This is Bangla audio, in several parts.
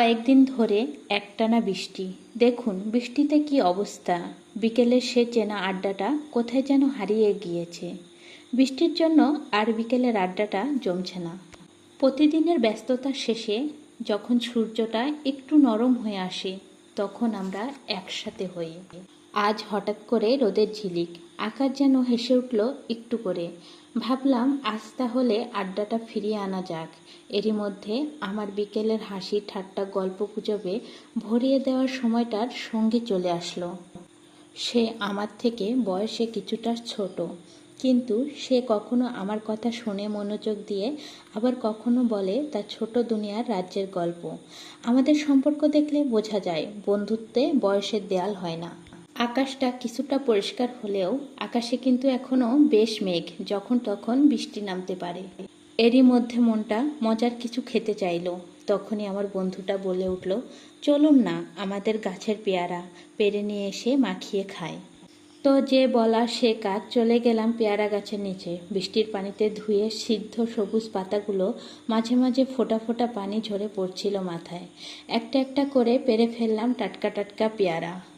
কয়েকদিন ধরে একটানা বৃষ্টি। দেখুন, বৃষ্টিতে কি অবস্থা। বিকেলের সে চেনা আড্ডাটা কোথায় যেন হারিয়ে গিয়েছে। বৃষ্টির জন্য আর বিকেলের আড্ডাটা জমছে না। প্রতিদিনের ব্যস্ততার শেষে যখন সূর্যটা একটু নরম হয়ে আসে, তখন আমরা একসাথে হই। আজ হঠাৎ করে রোদের ঝিলিক। আকাশ যেন হেসে উঠল একটু করে। ভাবলাম, আজ তাহলে আড্ডাটা ফিরিয়ে আনা যাক। এরই মধ্যে আমার বিকেলের হাসি ঠাট্টা গল্প গুজবে ভরিয়ে দেওয়ার সময়টার সঙ্গে চলে আসলো। সে আমার থেকে বয়সে কিছুটা ছোট, কিন্তু সে কখনো আমার কথা শুনে মনোযোগ দিয়ে আবার কখনো বলে তার ছোট দুনিয়ার রাজ্যের গল্প। আমাদের সম্পর্ক দেখলে বোঝা যায়, বন্ধুত্বে বয়সের দেয়াল হয় না। আকাশটা কিছুটা পরিষ্কার হলেও আকাশে কিন্তু এখনও বেশ মেঘ, যখন তখন বৃষ্টি নামতে পারে। এরই মধ্যে মনটা মজার কিছু খেতে চাইলো। তখনই আমার বন্ধুটা বলে উঠল, চলুন না, আমাদের গাছের পেয়ারা, পেরে নিয়ে এসে মাখিয়ে খায় তো যে বলা সে কাজ, চলে গেলাম পেয়ারা গাছের নিচে। বৃষ্টির পানিতে ধুয়ে সিদ্ধ সবুজ পাতাগুলো মাঝে মাঝে ফোটা ফোটা পানি ঝরে পড়ছিল মাথায়। একটা একটা করে পেরে ফেললাম টাটকা টাটকা পেয়ারা।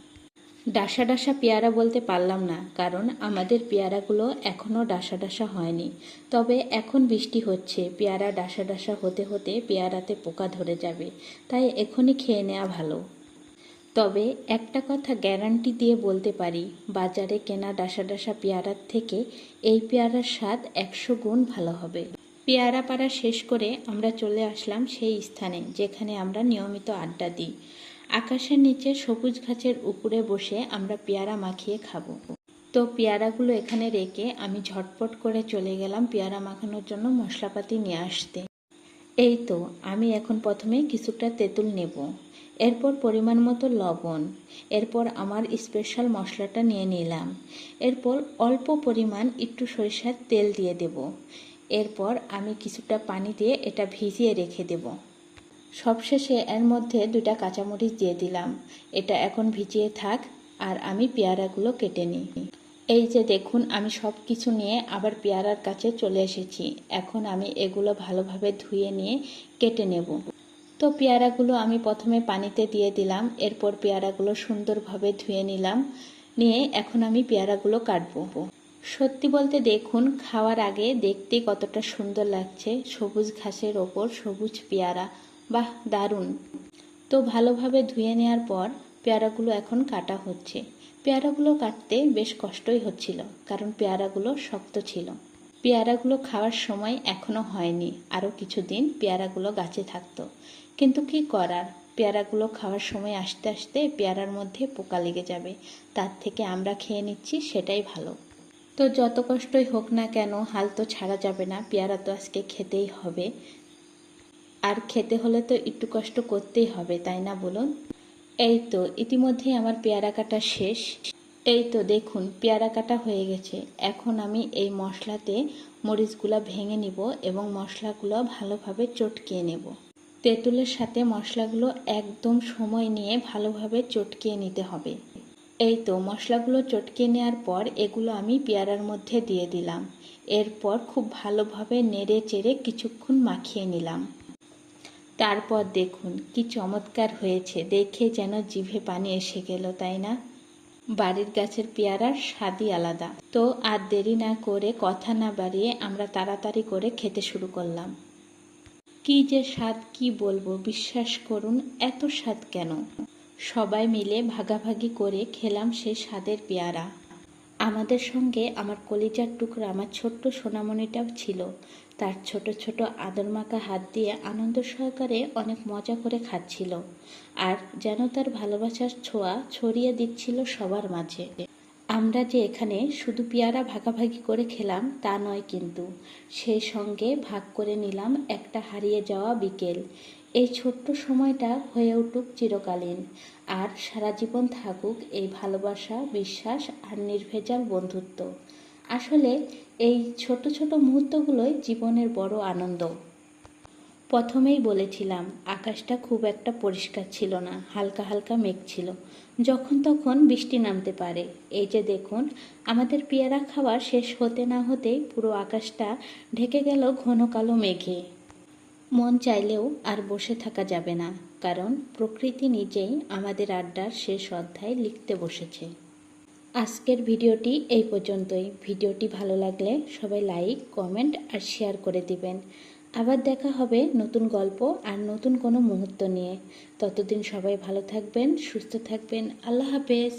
ডাসা ডাসা পেয়ারা বলতে পারলাম না, কারণ আমাদের পেয়ারাগুলো এখনও ডাসা ডাসা হয়নি। তবে এখন বৃষ্টি হচ্ছে, পেয়ারা ডাসা ডাসা হতে হতে পেয়ারাতে পোকা ধরে যাবে, তাই এখনই খেয়ে নেওয়া ভালো। তবে একটা কথা গ্যারান্টি দিয়ে বলতে পারি, বাজারে কেনা ডাসা ডাসা পেয়ারার থেকে এই পেয়ারার স্বাদ একশো গুণ ভালো হবে। পেয়ারা পাড়া শেষ করে আমরা চলে আসলাম সেই স্থানে, যেখানে আমরা নিয়মিত আড্ডা দিই। আকাশের নিচে সবুজ গাছের উপরে বসে আমরা পেয়ারা মাখিয়ে খাব। তো পেয়ারাগুলো এখানে রেখে আমি ঝটপট করে চলে গেলাম পেয়ারা মাখানোর জন্য মশলাপাতি নিয়ে আসতে। এই তো, আমি এখন প্রথমে কিছুটা তেঁতুল নেব। এরপর পরিমাণ মতো লবণ। এরপর আমার স্পেশাল মশলাটা নিয়ে নিলাম। এরপর অল্প পরিমাণ একটু সরিষার তেল দিয়ে দেব। এরপর আমি কিছুটা পানি দিয়ে এটা ভিজিয়ে রেখে দেব। সবশেষে এর মধ্যে দুটা কাঁচামরিচ দিয়ে দিলাম। এটা এখন ভিজিয়ে থাক, আর আমি পেয়ারাগুলো কেটে নিই। এই যে দেখুন, আমি সব কিছু নিয়ে আবার পেয়ারার কাছে চলে এসেছি। এখন আমি এগুলো ভালোভাবে ধুয়ে নিয়ে কেটে নেব। তো পেয়ারাগুলো আমি প্রথমে পানিতে দিয়ে দিলাম, এরপর পেয়ারাগুলো সুন্দরভাবে ধুয়ে নিলাম, নিয়ে এখন আমি পেয়ারাগুলো কাটবো। সত্যি বলতে দেখুন, খাওয়ার আগে দেখতে কতটা সুন্দর লাগছে। সবুজ ঘাসের ওপর সবুজ পেয়ারা। বাহ, দারুণ। তো ভালোভাবে ধুয়ে নেওয়ার পর পেয়ারাগুলো এখন কাটা হচ্ছে। পেয়ারাগুলো কাটতে বেশ কষ্টই হচ্ছিল, কারণ পেয়ারাগুলো শক্ত ছিল। পেয়ারাগুলো খাওয়ার সময় এখনও হয়নি, আরও কিছুদিন পেয়ারাগুলো গাছে থাকতো। কিন্তু কি করার, পেয়ারাগুলো খাওয়ার সময় আসতে আসতে পেয়ারার মধ্যে পোকা লেগে যাবে, তার থেকে আমরা খেয়ে নিচ্ছি সেটাই ভালো। তো যত কষ্টই হোক না কেন, হাল তো ছাড়া যাবে না, পেয়ারা তো আজকে খেতেই হবে। আর খেতে হলে তো একটু কষ্ট করতেই হবে, তাই না বলুন? এই তো ইতিমধ্যে আমার পেয়ারা কাটা শেষ। এই তো, দেখুন, পেয়ারা কাটা হয়ে গেছে। এখন আমি এই মশলাতে মরিচগুলো ভেঙে নিব এবং মশলাগুলো ভালোভাবে চটকিয়ে নেব। তেঁতুলের সাথে মশলাগুলো একদম সময় নিয়ে ভালোভাবে চটকিয়ে নিতে হবে। এই তো, মশলাগুলো চটকিয়ে নেওয়ার পর এগুলো আমি পেয়ারার মধ্যে দিয়ে দিলাম। এরপর খুব ভালোভাবে নেড়ে চেড়ে কিছুক্ষণ মাখিয়ে নিলাম। তারপর দেখুন, কি চমৎকার হয়েছে। দেখে যেন জিভে পানি এসে গেল, তাই না? বাড়ির গাছের পেয়ারার স্বাদই আলাদা। তো আর দেরি না করে কথা না বাড়িয়ে আমরা তাড়াতাড়ি করে খেতে শুরু করলাম। কি যে স্বাদ, কি বলব, বিশ্বাস করুন, এত স্বাদ কেন? সবাই মিলে ভাগাভাগি করে খেলাম সেই স্বাদের পেয়ারা। আমাদের সঙ্গে আমার কলিজার টুকরা, আমার ছোট্ট সোনামণিটাও ছিল। তার ছোট ছোট আদরমাখা হাত দিয়ে আনন্দ সহকারে অনেক মজা করে খাচ্ছিল। আর যেন তার ভালোবাসার ছোঁয়া ছড়িয়ে দিচ্ছিল সবার মাঝে। আমরা যে এখানে শুধু পেয়ারা ভাগাভাগি করে খেলাম, তা নয় কিন্তু। সেই সঙ্গে ভাগ করে নিলাম একটা হারিয়ে যাওয়া বিকেল। এই ছোট্ট সময়টা হয়ে উঠুক চিরকালীন। আর সারা জীবন থাকুক এই ভালোবাসা, বিশ্বাস আর নির্ভেজাল বন্ধুত্ব। আসলে এই ছোট ছোট মুহূর্তগুলোই জীবনের বড় আনন্দ। প্রথমেই বলেছিলাম, আকাশটা খুব একটা পরিষ্কার ছিল না, হালকা হালকা মেঘ ছিল। যখন তখন বৃষ্টি নামতে পারে। এই যে দেখুন, আমাদের পেয়ারা খাওয়া শেষ হতে না হতেই পুরো আকাশটা ঢেকে গেল ঘন কালো মেঘে। মন চাইলেও আর বসে থাকা যাবে না, কারণ প্রকৃতি নিজেই আমাদের আড্ডার শেষ অধ্যায় লিখতে বসেছে। আজকের ভিডিওটি এই পর্যন্তই। ভিডিওটি ভালো লাগলে সবাই লাইক, কমেন্ট আর শেয়ার করে দিবেন। আবার দেখা হবে নতুন গল্প আর নতুন কোনো মুহূর্ত নিয়ে। ততদিন সবাই ভালো থাকবেন, সুস্থ থাকবেন। আল্লাহ হাফেজ।